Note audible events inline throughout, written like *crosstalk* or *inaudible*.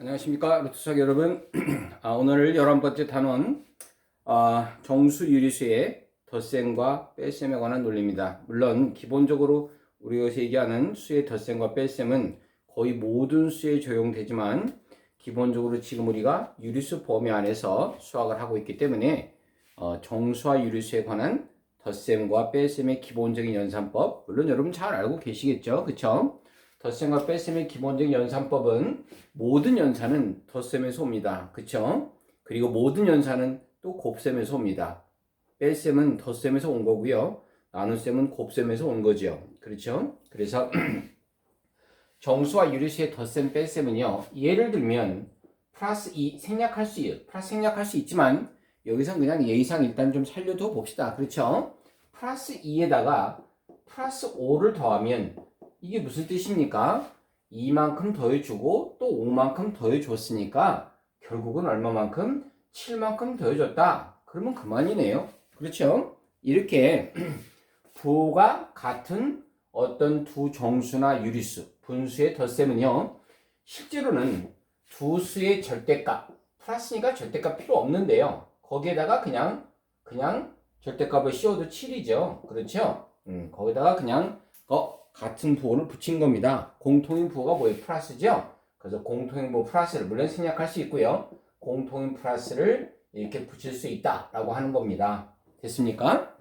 안녕하십니까 루트석 여러분. *clears throat* 아, 오늘 열한 번째 단원 아, 정수 유리수의 덧셈과 뺄셈에 관한 논리입니다. 물론 기본적으로 우리가 얘기하는 수의 덧셈과 뺄셈은 거의 모든 수에 적용되지만 기본적으로 지금 우리가 유리수 범위 안에서 수학을 하고 있기 때문에 어, 정수와 유리수에 관한 덧셈과 뺄셈의 기본적인 연산법 물론 여러분 잘 알고 계시겠죠? 그쵸 덧셈과 뺄셈의 기본적인 연산법은 모든 연산은 덧셈에서 옵니다. 그쵸? 그리고 모든 연산은 또 곱셈에서 옵니다. 뺄셈은 덧셈에서 온 거고요. 나눗셈은 곱셈에서 온 거죠. 그렇죠? 그래서 *clears throat* 정수와 유리수의 덧셈 뺄셈은요. 예를 들면 플러스 2 생략할 수 있어요. 플러스 생략할 수 있지만 여기서 그냥 예의상 일단 좀 살려둬 봅시다. 그렇죠? 플러스 2에다가 플러스 5를 더하면 이게 무슨 뜻입니까? 2만큼 더해주고 또 5만큼 더해줬으니까 결국은 얼마만큼? 7만큼 더해줬다. 그러면 그만이네요. 그렇죠? 이렇게 *clears throat* 부호가 같은 어떤 두 정수나 유리수, 분수의 덧셈은요. 실제로는 두 수의 절대값, 플러스니까 절대값 필요 없는데요. 거기에다가 그냥 그냥 절대값을 씌워도 7이죠. 그렇죠? 음, 거기다가 그냥 어 같은 부호를 붙인 겁니다. 공통인 부호가 뭐예요? 플러스죠? 그래서 공통인 부호 플러스를 물론 생략할 수 있고요. 공통인 플러스를 이렇게 붙일 수 있다라고 하는 겁니다. 됐습니까?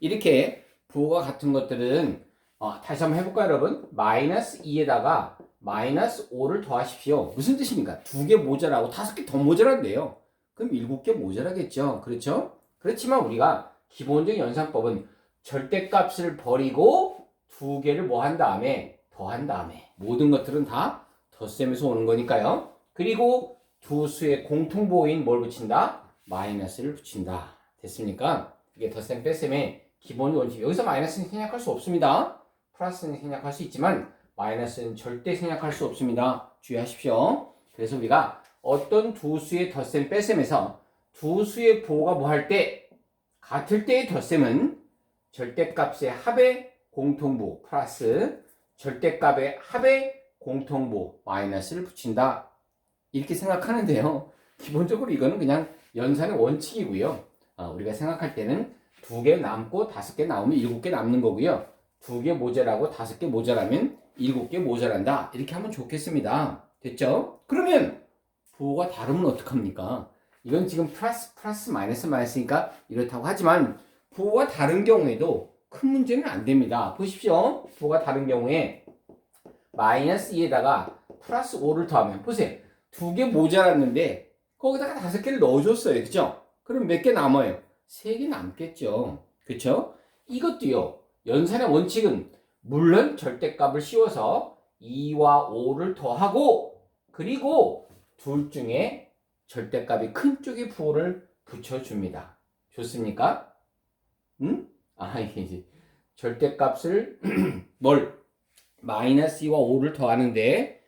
이렇게 부호가 같은 것들은 어, 다시 한번 해볼까요, 여러분? 마이너스 2에다가 마이너스 5를 더하십시오. 무슨 뜻입니까? 두 개 모자라고 다섯 개 더 모자란대요. 그럼 일곱 개 모자라겠죠. 그렇죠? 그렇지만 우리가 기본적인 연산법은 절대값을 버리고 두 개를 뭐 한 다음에 더한 다음에 모든 것들은 다 덧셈에서 오는 거니까요. 그리고 두 수의 공통보호인 뭘 붙인다? 마이너스를 붙인다. 됐습니까? 이게 덧셈 뺄셈의 기본 원칙. 여기서 마이너스는 생략할 수 없습니다. 플러스는 생략할 수 있지만 마이너스는 절대 생략할 수 없습니다. 주의하십시오. 그래서 우리가 어떤 두 수의 덧셈 뺄셈에서 두 수의 보호가 뭐 할 때 같을 때의 덧셈은 절대값의 합의 공통부 플러스 절대값의 합의 공통부 마이너스를 붙인다. 이렇게 생각하는데요. *laughs* 기본적으로 이거는 그냥 연산의 원칙이고요. 아, 우리가 생각할 때는 두 개 남고 다섯 개 나오면 일곱 개 남는 거고요. 두 개 모자라고 다섯 개 모자라면 일곱 개 모자란다. 이렇게 하면 좋겠습니다. 됐죠? 그러면 부호가 다르면 어떡합니까? 이건 지금 플러스 플러스 마이너스 마이너스니까 이렇다고 하지만 부호가 다른 경우에도 큰 문제는 안 됩니다. 보십시오. 부호가 다른 경우에 마이너스 2에다가 플러스 5를 더하면 보세요. 두 개 모자랐는데 거기다가 다섯 개를 넣어줬어요. 그죠? 그럼 몇 개 남아요? 세 개 남겠죠. 그쵸? 이것도요. 연산의 원칙은 물론 절대값을 씌워서 2와 5를 더하고 그리고 둘 중에 절대값이 큰 쪽의 부호를 붙여줍니다. 좋습니까? 응? 아, 이게 이제 절대값을 *clears throat* 뭘 마이너스 2와 5를 더하는데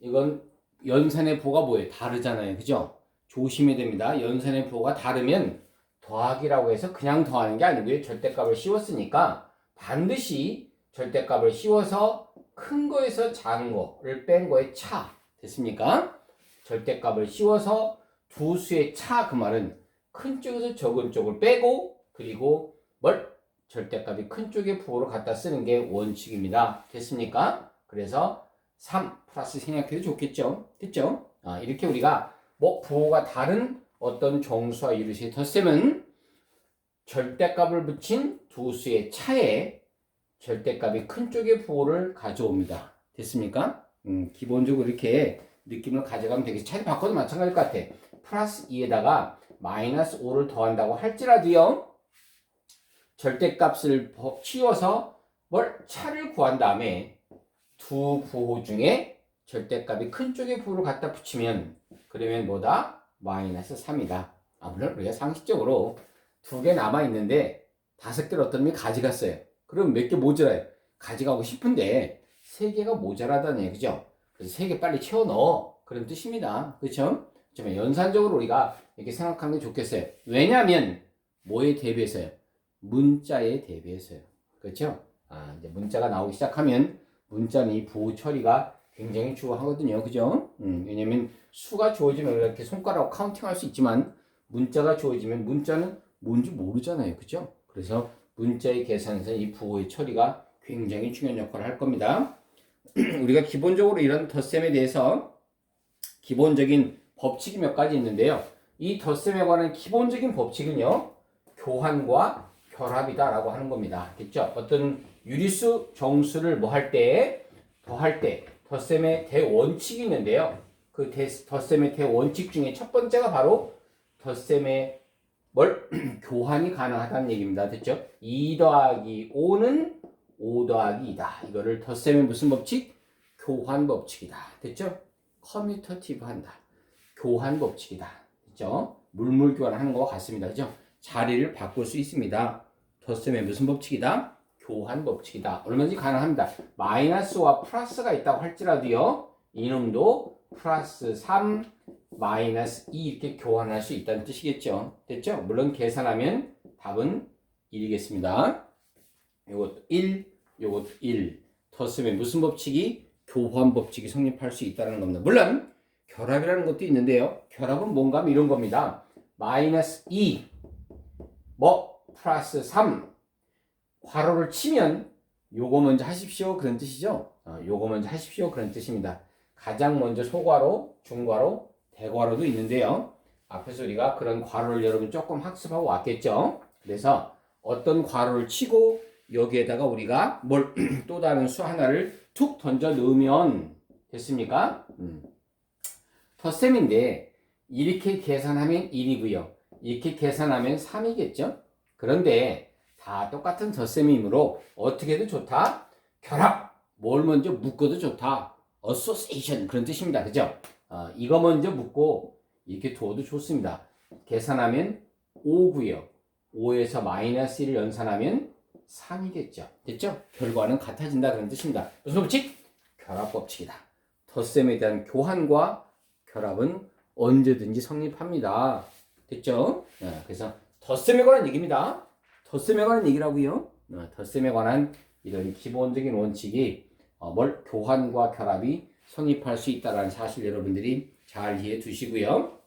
이건 연산의 부호가 뭐예요? 다르잖아요. 그죠? 조심해야 됩니다. 연산의 부호가 다르면 더하기라고 해서 그냥 더하는 게 아니고요. 절대값을 씌웠으니까 반드시 절대값을 씌워서 큰 거에서 작은 거를 뺀 거의 차. 됐습니까? 절대값을 씌워서 두 수의 차 그 말은 큰 쪽에서 적은 쪽을 빼고 그리고 뭘 절대값이 큰 쪽의 부호로 갖다 쓰는 게 원칙입니다. 됐습니까? 그래서 3 플러스 생략해도 좋겠죠? 됐죠? 아, 이렇게 우리가 뭐 부호가 다른 어떤 정수와 유리수의 덧셈은 절대값을 붙인 두 수의 차에 절대값이 큰 쪽의 부호를 가져옵니다. 됐습니까? 음, 기본적으로 이렇게 느낌을 가져가면 되겠지. 차이 바꿔도 마찬가지일 것 같아. 플러스 2에다가 마이너스 5를 더한다고 할지라도요. 절대값을 치워서 뭘 차를 구한 다음에 두 부호 중에 절대값이 큰 쪽의 부호를 갖다 붙이면 그러면 뭐다? 마이너스 3이다. 아, 물론 우리가 상식적으로 두 개 남아 있는데 다섯 개를 어떤 놈이 가져갔어요. 그럼 몇 개 모자라요. 가져가고 싶은데 세 개가 모자라다는 얘기죠. 그래서 세 개 빨리 채워 넣어. 그런 뜻입니다. 그렇죠? 좀 연산적으로 우리가 이렇게 생각하는 게 좋겠어요. 왜냐하면 뭐에 대비해서요? 문자에 대비해서요. 그렇죠? 아, 이제 문자가 나오기 시작하면 문자는 이 부호 처리가 굉장히 중요하거든요. 그죠? 음, 왜냐면 수가 주어지면 이렇게 손가락 카운팅할 수 있지만 문자가 주어지면 문자는 뭔지 모르잖아요. 그죠? 그래서 문자의 계산에서 이 부호의 처리가 굉장히 중요한 역할을 할 겁니다. *clears throat* 우리가 기본적으로 이런 덧셈에 대해서 기본적인 법칙이 몇 가지 있는데요. 이 덧셈에 관한 기본적인 법칙은요. 교환과 결합이다라고 하는 겁니다. 됐죠? 어떤 유리수 정수를 뭐 할 때, 더할 때, 덧셈의 대원칙이 있는데요. 그 대, 덧셈의 대원칙 중에 첫 번째가 바로 덧셈의 뭘 *clears throat* 교환이 가능하다는 얘기입니다. 됐죠? 2 더하기 5는 5 더하기 2다. 이거를 덧셈의 무슨 법칙? 교환 법칙이다. 됐죠? 커뮤터티브 한다. 교환 법칙이다. 됐죠? 물물 교환하는 것과 같습니다. 그죠? 자리를 바꿀 수 있습니다. 덧셈의 무슨 법칙이다? 교환 법칙이다. 얼마든지 가능합니다. 마이너스와 플러스가 있다고 할지라도요. 이놈도 플러스 3, 마이너스 2 이렇게 교환할 수 있다는 뜻이겠죠. 됐죠? 물론 계산하면 답은 1이겠습니다. 요것도 1, 요것도 1. 덧셈의 무슨 법칙이? 교환 법칙이 성립할 수 있다는 겁니다. 물론 결합이라는 것도 있는데요. 결합은 뭔가 하면 이런 겁니다. 마이너스 2, 뭐 플러스 3 괄호를 치면 요거 먼저 하십시오 그런 뜻이죠. 어, 요거 먼저 하십시오 그런 뜻입니다. 가장 먼저 소괄호, 중괄호, 대괄호도 있는데요. 앞에서 우리가 그런 괄호를 여러분 조금 학습하고 왔겠죠. 그래서 어떤 괄호를 치고 여기에다가 우리가 뭘 *clears throat* 또 다른 수 하나를 툭 던져 넣으면 됐습니까? 음. 덧셈인데 이렇게 계산하면 1이고요. 이렇게 계산하면 3이겠죠? 그런데 다 똑같은 덧셈이므로 어떻게 해도 좋다. 결합. 뭘 먼저 묶어도 좋다. association 그런 뜻입니다. 그죠? 어, 이거 먼저 묶고 이렇게 두어도 좋습니다. 계산하면 5고요. 5에서 마이너스 1을 연산하면 3이겠죠. 됐죠? 결과는 같아진다 그런 뜻입니다. 무슨 법칙? 결합 법칙이다. 덧셈에 대한 교환과 결합은 언제든지 성립합니다. 됐죠? 네, 그래서 덧셈에 관한 얘기입니다. 덧셈에 관한 얘기라고요. 어, 덧셈에 관한 이런 기본적인 원칙이 어, 뭘 교환과 결합이 성립할 수 있다는 사실 여러분들이 잘 이해해 두시고요.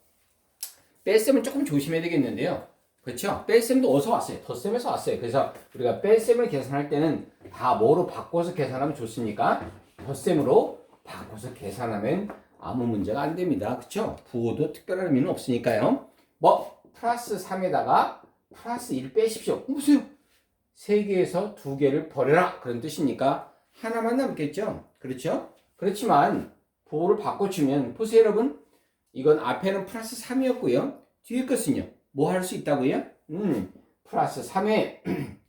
뺄셈은 조금 조심해야 되겠는데요. 그렇죠? 뺄셈도 어디서 왔어요? 덧셈에서 왔어요. 그래서 우리가 뺄셈을 계산할 때는 다 뭐로 바꿔서 계산하면 좋습니까? 덧셈으로 바꿔서 계산하면 아무 문제가 안 됩니다. 그렇죠? 부호도 특별한 의미는 없으니까요. 뭐 플러스 3에다가 플러스 1 빼십시오. 보세요. 3개에서 2개를 버려라. 그런 뜻이니까 하나만 남겠죠. 그렇죠? 그렇지만 부호를 바꿔주면 보세요 여러분. 이건 앞에는 플러스 3이었고요. 뒤에 것은요. 뭐 할 수 있다고요? 음, 플러스 3에 *clears throat*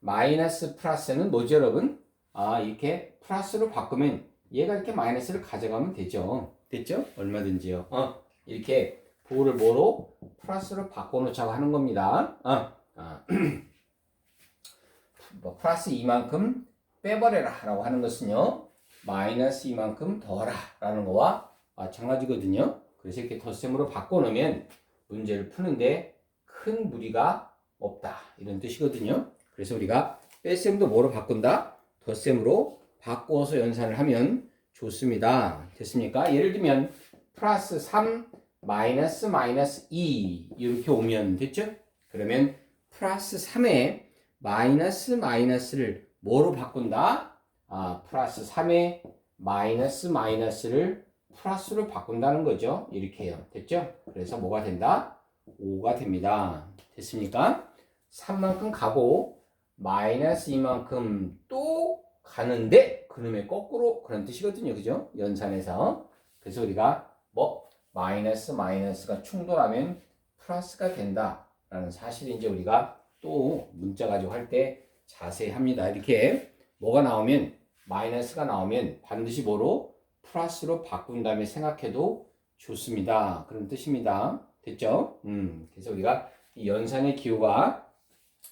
마이너스 플러스는 뭐죠 여러분? 아 이렇게 플러스로 바꾸면 얘가 이렇게 마이너스를 가져가면 되죠. 됐죠? 얼마든지요. 어, 이렇게 부호를 뭐로? 플러스로 바꿔놓자고 하는 겁니다. 어, 어. *clears throat* 뭐 플러스 이만큼 빼버려라 라고 하는 것은요. 마이너스 이만큼 더하라 라는 거와 마찬가지거든요. 그래서 이렇게 덧셈으로 바꿔놓으면 문제를 푸는데 큰 무리가 없다. 이런 뜻이거든요. 그래서 우리가 뺄셈도 뭐로 바꾼다? 덧셈으로 바꿔서 연산을 하면 좋습니다. 됐습니까? 예를 들면 플러스 3 마이너스 마이너스 2 이렇게 오면 됐죠? 그러면 플러스 3에 마이너스 마이너스를 뭐로 바꾼다? 아, 플러스 3에 마이너스 마이너스를 플러스로 바꾼다는 거죠. 이렇게 해요. 됐죠? 그래서 뭐가 된다? 5가 됩니다. 됐습니까? 3만큼 가고 마이너스 2만큼 또 가는데 그놈의 거꾸로 그런 뜻이거든요. 그죠? 연산에서. 그래서 우리가 뭐 마이너스 마이너스가 충돌하면 플러스가 된다라는 사실을 이제 우리가 또 문자 가지고 할 때 자세히 합니다. 이렇게 뭐가 나오면 마이너스가 나오면 반드시 뭐로 플러스로 바꾼 다음에 생각해도 좋습니다. 그런 뜻입니다. 됐죠? 음, 그래서 우리가 이 연산의 기호가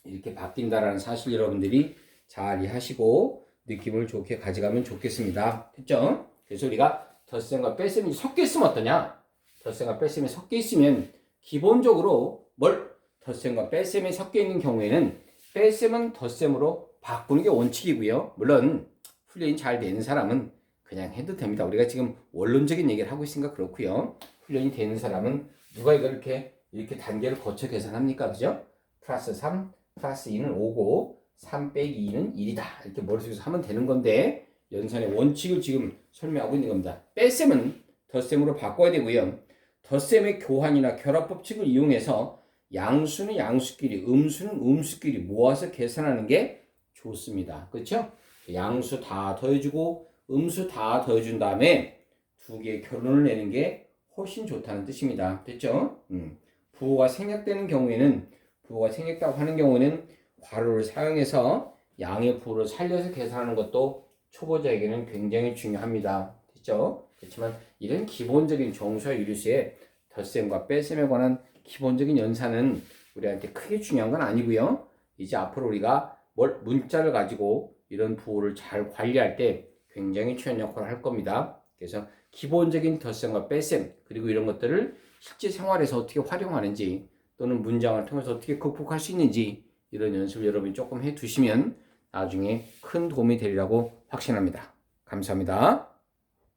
이렇게 바뀐다라는 사실 여러분들이 잘 이해하시고 느낌을 좋게 가져가면 좋겠습니다. 됐죠? 그래서 우리가 덧셈과 뺄셈이 섞여 있으면 어떠냐? 덧셈과 뺄셈이 섞여 있으면 기본적으로 뭘 덧셈과 뺄셈이 섞여 있는 경우에는 뺄셈은 덧셈으로 바꾸는 게 원칙이고요. 물론 훈련이 잘 되는 사람은 그냥 해도 됩니다. 우리가 지금 원론적인 얘기를 하고 있으니까 그렇고요. 훈련이 되는 사람은 누가 이걸 이렇게 이렇게 단계를 거쳐 계산합니까? 그죠? 플러스 3, 플러스 2는 5고 3 빼기 2는 1이다. 이렇게 머릿속에서 하면 되는 건데 연산의 원칙을 지금 설명하고 있는 겁니다. 뺄셈은 덧셈으로 바꿔야 되고요. 덧셈의 교환이나 결합 법칙을 이용해서 양수는 양수끼리, 음수는 음수끼리 모아서 계산하는 게 좋습니다. 그렇죠? 양수 다 더해주고 음수 다 더해준 다음에 두 개의 결론을 내는 게 훨씬 좋다는 뜻입니다. 됐죠? 음. 부호가 생략되는 경우에는 부호가 생략다고 하는 경우에는 괄호를 사용해서 양의 부호를 살려서 계산하는 것도 초보자에게는 굉장히 중요합니다. 됐죠? 그렇지만 이런 기본적인 정수와 유리수의 덧셈과 뺄셈에 관한 기본적인 연산은 우리한테 크게 중요한 건 아니고요. 이제 앞으로 우리가 뭘 문자를 가지고 이런 부호를 잘 관리할 때 굉장히 중요한 역할을 할 겁니다. 그래서 기본적인 덧셈과 뺄셈 그리고 이런 것들을 실제 생활에서 어떻게 활용하는지 또는 문장을 통해서 어떻게 극복할 수 있는지 이런 연습을 여러분이 조금 해 두시면 나중에 큰 도움이 되리라고 확신합니다. 감사합니다.